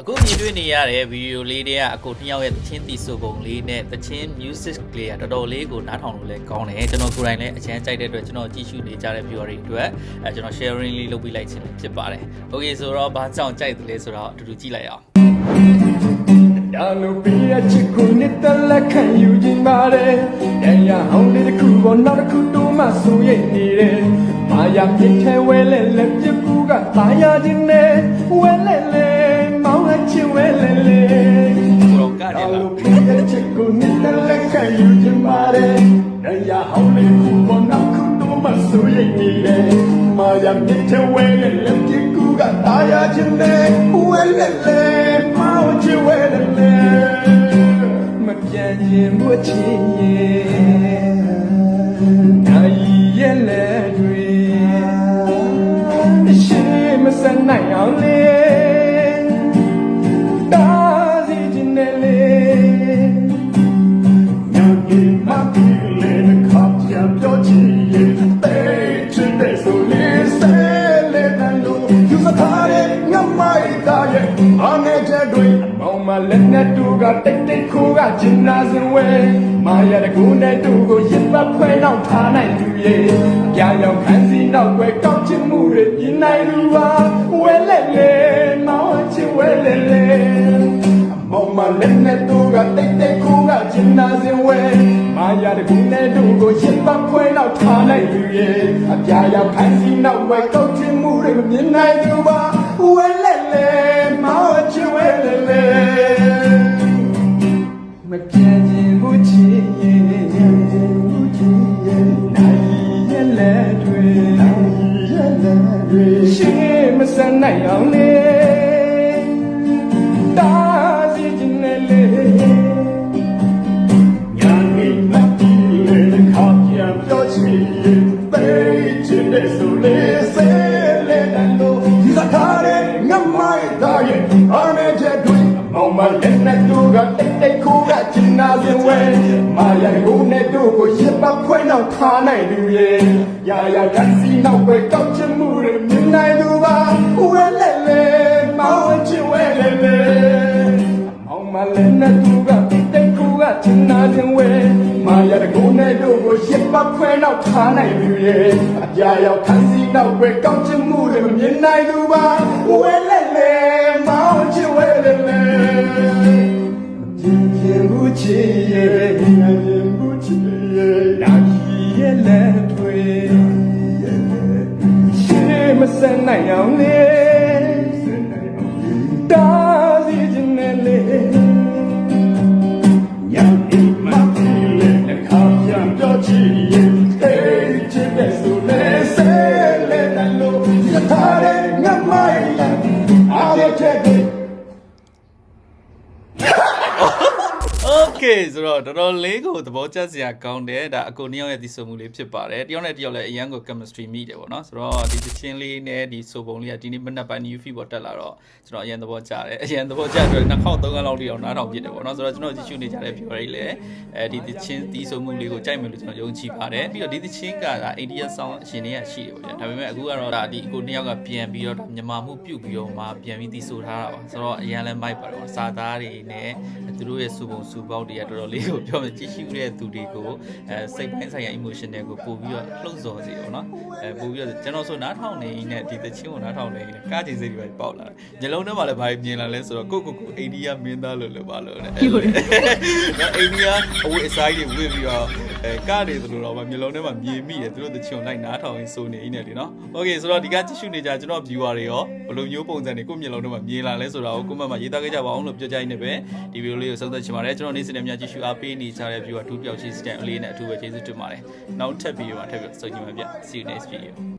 အခုမြင်တွေ့နေရတဲ့ဗီဒီယိုလေးတွေကအကိုနှစ်ယောက်ရဲ့သချင်းတီဆိုပုံလေးနဲ့သချင်း music လေးကတော်တော်လေးကိုနားထောင်လို့လည်းကောင်းတယ်ကျွန်တော်ကိုယ်တိုင်လည်းအချမ်းကြိုက်တဲ့အတွက်ကျွန်တော်ကြည့်ရှုနေကြတဲ့ viewer တွေအတွက်အဲကျွန်တော် sharing လေးလုပ်ပေးလိုက်ခြင်းဖြစ်ပါတယ် okay ဆိုတော့ဘာကြောင့်ကြိုက်တယ်လဲဆိုတော့အတူတူကြည့်လိုက်အောင် ဒါလိုပြည့်ချစ်ကိုနှစ်သက်လက်ခံယူခြင်းပါတယ်။ရရအောင်လေးတစ်ခုပေါ်နောက်တစ်ခုတိုးမှဆိုရိတ်နေတယ်။မာယာပြစ်ထဲဝဲလဲလဲပြစ်ကူကตายရခြင်းနဲ့ဝဲလဲလဲ မောင်းအချစ်ဝဲလဲလဲ ကိုတော့ကတ ဒါ ည်းက လိုပြည့်ချစ်ကိုနှစ်သက်လက်ခံယူခြင်းပါတယ်။ရရအောင်လေးတစ်ခုပေါ်နောက်တစ်ခုတိုးမှဆိုရိတ်နေတယ်။မာယာပြစ်ထဲဝဲလဲလဲပြစ်ကူကตายရခြင်းနဲ့ဝဲလဲလဲမောင်းအချစ်ဝဲလဲလဲ မပြန်ခြင်းမချင်ရဲ့နိုင်ရဲ့လက်တွေရှိမစနိုင်အောင်လေ မောင်မလက်နဲ့တူကတိတ်တိတ်ခိုးကကျင်နာစင်ဝဲမာရတဲ့ကိုနဲ့တူကိုရစ်ပတ်ခွဲနောက်ထားနိုင်သူရဲ့ကြာရောက်ခန်းစီနောက်ွယ်ကောက်ချင်မှုတွေမြင်နိုင်သူပါဝဲလက်လေမောင်ချင်ဝဲလေလေမောင်မလည်းနဲ့တို့ကတိတ်တိတ်ကိုကကျင်နာစင်ဝဲမာယာတကူနဲ့တို့ကိုရှင်းပတ်ခွဲတော့ထားလိုက်သူရဲ့အပြာရောက်ခိုင်းစီနောက်ဝဲကောက်ချင်မှုတွေမမြင်နိုင်သူပါ ပြန်ခြင်းဘူးချင်ရဲ့ဘူးချင်ရဲ့နိုင်ရဲ့လက်တွေနိုင်ရဲ့လက်တွေရှင်းမစနိုင်အောင်လေတာစီခြင်းနဲ့လေညာနေမတီလေခါပြန်ပြောချင်ရင်ပေးချင်တဲ့ဆိုလေစေလေတန်လို့ဒီစကားနဲ့ငမိုက်သားရဲ့ တိတ်တိတ်ခိုးကချင်နာစင်ဝဲမာယာကိုနဲ့တို့ကိုရစ်ပတ်ခွဲနောက်ထားနိုင်လူရဲ့ရာရာကစီနောက်ပဲကောက်ချင်မှုတွေမြင်နိုင်သူပါဝဲလဲလဲမောင်ချင်ဝဲလဲလဲမောင်မလည်းနဲ့သူကတိတ်ကူကချင်နာခြင်းဝဲမာရတကုန်းနဲ့တို့ကိုရှစ်ပတ်ခွဲနောက်ထားနိုင်ပြီရဲ့အပြာရောက်ခန်းစီနောက်ွယ်ကောက်ချင်မှုတွေမမြင်နိုင်သူပါဝဲလဲလဲမောင်ချင်ဝဲလဲလဲမပြင်းပြ င်းဘူးချစ်ရဲ့မပြင်းဘူးချစ်ရဲ့နာကြီးရဲ့လက်တွေရှေးမစနိုင်အောင်လေစနိုင်အောင်လေ Okay ဆိုတော့တော်တော်လေးကိုသဘောကျစရာကောင်းတယ်ဒါအကိုနှစ်ယောက်ရဲ့ဒီဆိုမှုလေးဖြစ်ပါတယ်တယောက်နဲ့တယောက်လည်းအရန်ကို chemistry မိတယ်ပေါ့နော်ဆိုတော့ဒီသချင်းလေးနဲ့ဒီဆိုပုံလေးကဒီနေ့မနက်ပိုင်း new feed ပေါ်တက်လာတော့ကျွန်တော်အရန်သဘောကျတယ်အရန်သဘောကျတယ်နှစ်ခေါက်သုံးခေါက်လောက်တိအောင်နားထောင်ပြစ်တယ်ပေါ့နော်ဆိုတော့ကျွန်တော်ကြည့်ရှုနေကြတဲ့ viewer တွေလည်းအဲဒီသချင်းဒီဆိုမှုလေးကိုကြိုက်မယ်လို့ကျွန်တော်ယုံကြည်ပါတယ်ပြီးတော့ဒီသချင်းကဒါ India sound အရှင်တွေကရှိတယ်ပေါ့ဗျာဒါပေမဲ့အခုကတော့ဒါဒီအကိုနှစ်ယောက်ကပြန်ပြီးတော့မြန်မာမှုပြုတ်ပြီးတော့မှပြန်ပြီးဒီဆိုထားတာပါဆိုတော့အရန်လည်းမိုက်ပါတယ်ပေါ့စာသားတွေနဲ့သူတို့ရဲ့စူပုံစူပေါက်တွေကတော်တော်လေးကိုပြောမယ်ကြည့်ရှုတဲ့သူတွေကိုအဲစိတ်ပိုင်းဆိုင်ရာ emotion တွေကိုပို့ပြီးတော့လှုပ်ဆော်စေတယ်ပေါ့နော်အဲပို့ပြီးတော့ကျွန်တော်ဆိုနားထောင်နေနဲ့ဒီသချင်းကိုနားထောင်နေနဲ့ကားချင်စိတ်တွေပဲပေါက်လာတယ်ညလုံးထဲမှာလည်းဘာမြင်လာလဲဆိုတော့ကိုကိုကိုအိန္ဒိယမင်းသားလို့လို့ပါလို့လေအဲ့လိုနော်အိန္ဒိယအဝတ်အစားတွေဝတ်ပြီးတော့ အဲကားတွေသလိုတော့မှမျိုးလုံးထဲမှာမြင်မိတယ်သူတို့သချင်းကိုလိုက်နားထောင်ရင်းစိုးနေနေတယ်နော်โอเคဆိုတော့ဒီကကြည့်ရှုနေကြကျွန်တော် viewer တွေရောဘယ်လိုမျိုးပုံစံတွေကိုမျိုးလုံးထဲမှာမြင်လာလဲဆိုတာကိုကိုမတ်မှာရေးသားခဲ့ကြပါအောင်လို့ပြောကြရင်းနဲ့ပဲဒီဗီဒီယိုလေးကိုဆုံးသက်ချင်ပါတယ်ကျွန်တော်နေ့စဉ်နဲ့များကြည့်ရှုအားပေးနေကြတဲ့ viewer အထူးပြောက်ရှိစတန်အလေးနဲ့အထူးပဲကျေးဇူးတင်ပါတယ်နောက်ထပ်ဗီဒီယိုမှာထပ်ပြီးဆုံကြမှာပြ see you next video